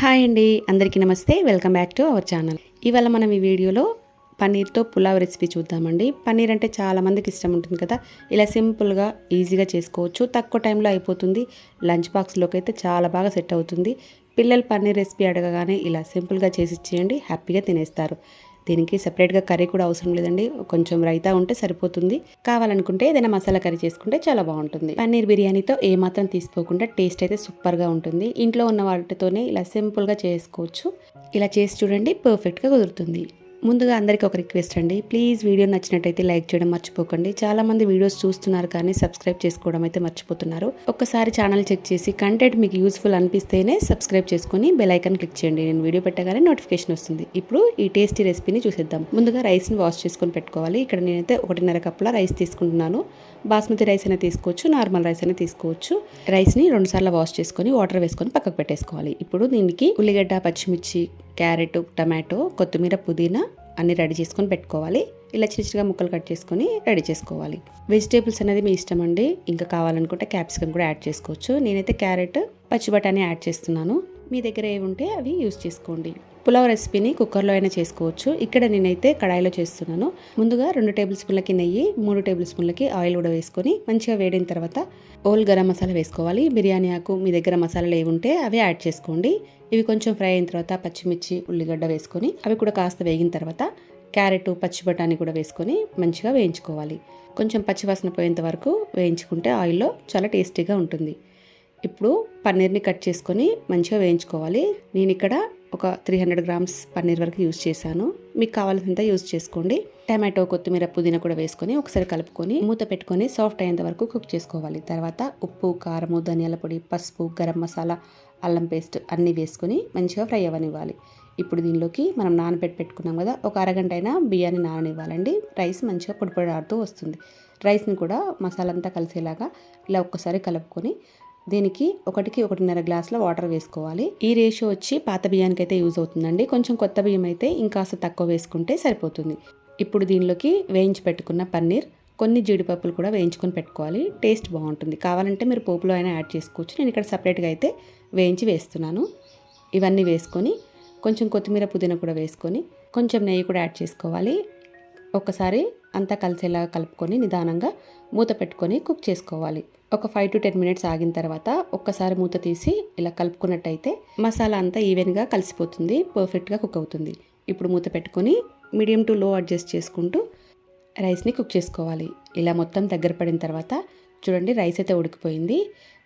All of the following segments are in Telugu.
హాయ్ అండి అందరికీ నమస్తే. Welcome back to our channel. ఇవాళ మనం ఈ వీడియోలో పన్నీర్తో పులావ్ రెసిపీ చూద్దామండి. పన్నీర్ అంటే చాలామందికి ఇష్టం ఉంటుంది కదా. ఇలా సింపుల్గా ఈజీగా చేసుకోవచ్చు. తక్కువ టైంలో అయిపోతుంది. లంచ్ బాక్స్లోకి అయితే చాలా బాగా సెట్ అవుతుంది. పిల్లలు పన్నీర్ రెసిపీ అడగగానే ఇలా సింపుల్గా చేసి ఇచ్చేయండి. హ్యాపీగా తినేస్తారు. దీనికి సపరేట్గా కర్రీ కూడా అవసరం లేదండి. కొంచెం రైతా ఉంటే సరిపోతుంది. కావాలనుకుంటే ఏదైనా మసాలా కర్రీ చేసుకుంటే చాలా బాగుంటుంది. పన్నీర్ బిర్యానీతో ఏమాత్రం తీసుకోకుండా టేస్ట్ అయితే సూపర్గా ఉంటుంది. ఇంట్లో ఉన్న వాటితోనే ఇలా సింపుల్గా చేసుకోవచ్చు. ఇలా చేసి చూడండి పర్ఫెక్ట్గా కుదురుతుంది. ముందుగా అందరికీ ఒక రిక్వెస్ట్ అండి. ప్లీజ్ వీడియో నచ్చినట్టయితే లైక్ చేయడం మర్చిపోకండి. చాలామంది వీడియోస్ చూస్తున్నారు కానీ సబ్స్క్రైబ్ చేసుకోవడం అయితే మర్చిపోతున్నారు. ఒక్కసారి ఛానల్ చెక్ చేసి కంటెంట్ మీకు యూస్ఫుల్ అనిపిస్తేనే సబ్స్క్రైబ్ చేసుకుని బెల్ ఐకాన్ క్లిక్ చేయండి. నేను వీడియో పెట్టగానే నోటిఫికేషన్ వస్తుంది. ఇప్పుడు ఈ టేస్టీ రెసిపీని చూసేద్దాం. ముందుగా రైస్ని వాష్ చేసుకొని పెట్టుకోవాలి. ఇక్కడ నేనైతే ఒకటిన్నర కప్పుల రైస్ తీసుకుంటున్నాను. బాస్మతి రైస్ అయినా తీసుకోవచ్చు నార్మల్ రైస్ అయినా తీసుకోవచ్చు. రైస్ని రెండుసార్లు వాష్ చేసుకొని వాటర్ వేసుకొని పక్కకు పెట్టేసుకోవాలి. ఇప్పుడు దీనికి ఉల్లిగడ్డ పచ్చిమిర్చి క్యారెట్ టమాటో కొత్తిమీర పుదీనా అన్ని రెడీ చేసుకొని పెట్టుకోవాలి. ఇలా చిన్న చిన్నగా ముక్కలు కట్ చేసుకొని రెడీ చేసుకోవాలి. వెజిటేబుల్స్ అనేది మీ ఇష్టం అండి. ఇంకా కావాలనుకుంటే క్యాప్సికమ్ కూడా యాడ్ చేసుకోవచ్చు. నేనైతే క్యారెట్ పచ్చి బఠానీ యాడ్ చేస్తున్నాను. మీ దగ్గర ఏవి ఉంటే అవి యూస్ చేసుకోండి. పులావ్ రెసిపీని కుక్కర్లో అయినా చేసుకోవచ్చు. ఇక్కడ నేనైతే కడాయిలో చేస్తున్నాను. ముందుగా రెండు టేబుల్ స్పూన్లకి నెయ్యి మూడు టేబుల్ స్పూన్లకి ఆయిల్ కూడా వేసుకొని మంచిగా వేడిన తర్వాత ఓల్ గరం మసాలా వేసుకోవాలి. బిర్యానీ ఆకు మీ దగ్గర మసాలాలు ఏవి ఉంటే అవి యాడ్ చేసుకోండి. ఇవి కొంచెం ఫ్రై అయిన తర్వాత పచ్చిమిర్చి ఉల్లిగడ్డ వేసుకొని అవి కూడా కాస్త వేగిన తర్వాత క్యారెట్ పచ్చి బఠానీ కూడా వేసుకొని మంచిగా వేయించుకోవాలి. కొంచెం పచ్చివాసన పోయేంత వరకు వేయించుకుంటే ఆయిల్లో చాలా టేస్టీగా ఉంటుంది. ఇప్పుడు పన్నీర్ని కట్ చేసుకొని మంచిగా వేయించుకోవాలి. నేను ఇక్కడ ఒక త్రీ హండ్రెడ్ గ్రామ్స్ పన్నీర్ వరకు యూజ్ చేశాను. మీకు కావాల్సినంత యూజ్ చేసుకోండి. టమాటో కొత్తిమీర పుదీనా కూడా వేసుకొని ఒకసారి కలుపుకొని మూత పెట్టుకొని సాఫ్ట్ అయ్యేంత వరకు కుక్ చేసుకోవాలి. తర్వాత ఉప్పు కారము ధనియాల పొడి పసుపు గరం మసాలా అల్లం పేస్ట్ అన్నీ వేసుకొని మంచిగా ఫ్రై అవ్వనివ్వాలి. ఇప్పుడు దీనిలోకి మనం నానబెట్టి పెట్టుకున్నాం కదా ఒక అరగంట అయినా బియ్యాన్ని నాననివ్వాలండి. రైస్ మంచిగా పొడిపొడి ఆడుతూ వస్తుంది. రైస్ని కూడా మసాలా అంతా కలిసేలాగా ఇలా ఒక్కసారి కలుపుకొని దీనికి ఒకటికి ఒకటిన్నర గ్లాసుల వాటర్ వేసుకోవాలి. ఈ రేషియో వచ్చి పాత బియ్యానికి అయితే యూజ్ అవుతుందండి. కొంచెం కొత్త బియ్యం అయితే ఇంకాస్త తక్కువ వేసుకుంటే సరిపోతుంది. ఇప్పుడు దీనిలోకి వేయించి పెట్టుకున్న పన్నీర్ కొన్ని జీడిపప్పులు కూడా వేయించుకొని పెట్టుకోవాలి. టేస్ట్ బాగుంటుంది. కావాలంటే మీరు పోపులో అయినా యాడ్ చేసుకోవచ్చు. నేను ఇక్కడ సపరేట్గా అయితే వేయించి వేస్తున్నాను. ఇవన్నీ వేసుకొని కొంచెం కొత్తిమీర పుదీనా కూడా వేసుకొని కొంచెం నెయ్యి కూడా యాడ్ చేసుకోవాలి. ఒకసారి అంతా కలిసేలా కలుపుకొని నిదానంగా మూత పెట్టుకొని కుక్ చేసుకోవాలి. ఒక ఫైవ్ టు టెన్ మినిట్స్ ఆగిన తర్వాత ఒక్కసారి మూత తీసి ఇలా కలుపుకున్నట్టయితే మసాలా అంతా ఈవెన్గా కలిసిపోతుంది పర్ఫెక్ట్గా కుక్ అవుతుంది. ఇప్పుడు మూత పెట్టుకొని మీడియం టు లో అడ్జస్ట్ చేసుకుంటూ రైస్ని కుక్ చేసుకోవాలి. ఇలా మొత్తం దగ్గర పడిన తర్వాత చూడండి రైస్ అయితే ఉడికిపోయింది.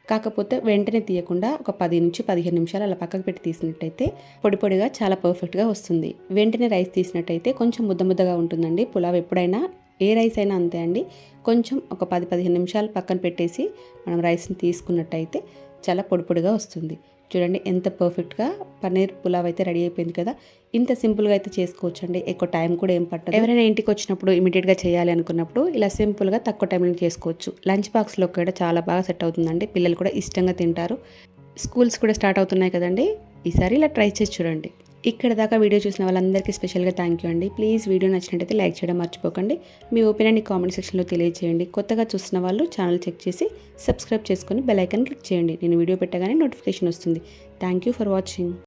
కాకపోతే వెంటనే తీయకుండా ఒక పది నుంచి పదిహేను నిమిషాలు అలా పక్కకు పెట్టి తీసినట్టయితే పొడి పొడిగా చాలా పర్ఫెక్ట్గా వస్తుంది. వెంటనే రైస్ తీసినట్టయితే కొంచెం ముద్ద ముద్దగా ఉంటుందండి. పులావ్ ఎప్పుడైనా ఏ రైస్ అయినా అంతే అండి. కొంచెం ఒక పది పదిహేను నిమిషాలు పక్కన పెట్టేసి మనం రైస్ని తీసుకున్నట్టయితే చాలా పొడి పొడిగా వస్తుంది. చూడండి ఎంత పర్ఫెక్ట్గా పన్నీర్ పులావ్ అయితే రెడీ అయిపోయింది కదా. ఇంత సింపుల్గా అయితే చేసుకోవచ్చు అండి ఎక్కువ టైం కూడా ఏం పట్టదు. ఎవరైనా ఇంటికి వచ్చినప్పుడు ఇమీడియట్గా చేయాలి అనుకున్నప్పుడు ఇలా సింపుల్గా తక్కువ టైంలో చేసుకోవచ్చు. లంచ్ బాక్స్లో కూడా చాలా బాగా సెట్ అవుతుందండి. పిల్లలు కూడా ఇష్టంగా తింటారు. స్కూల్స్ కూడా స్టార్ట్ అవుతున్నాయి కదండి. ఈసారి ఇలా ట్రై చేసి చూడండి. ఇక్కడ దాకా వీడియో చూసిన వాళ్ళందరికీ స్పెషల్గా థ్యాంక్ యూ అండి. ప్లీజ్ వీడియో నచ్చినట్టయితే లైక్ చేయడం మర్చిపోకండి. మీ ఒపీనియన్ కామెంట్ సెక్షన్లో తెలియజేయండి కొత్తగా చూసిన వాళ్ళు ఛానల్ చెక్ చేసి సబ్స్క్రైబ్ చేసుకొని బెల్ ఐకాన్ క్లిక్ చేయండి. నేను వీడియో పెట్టగానే నోటిఫికేషన్ వస్తుంది. Thank you for watching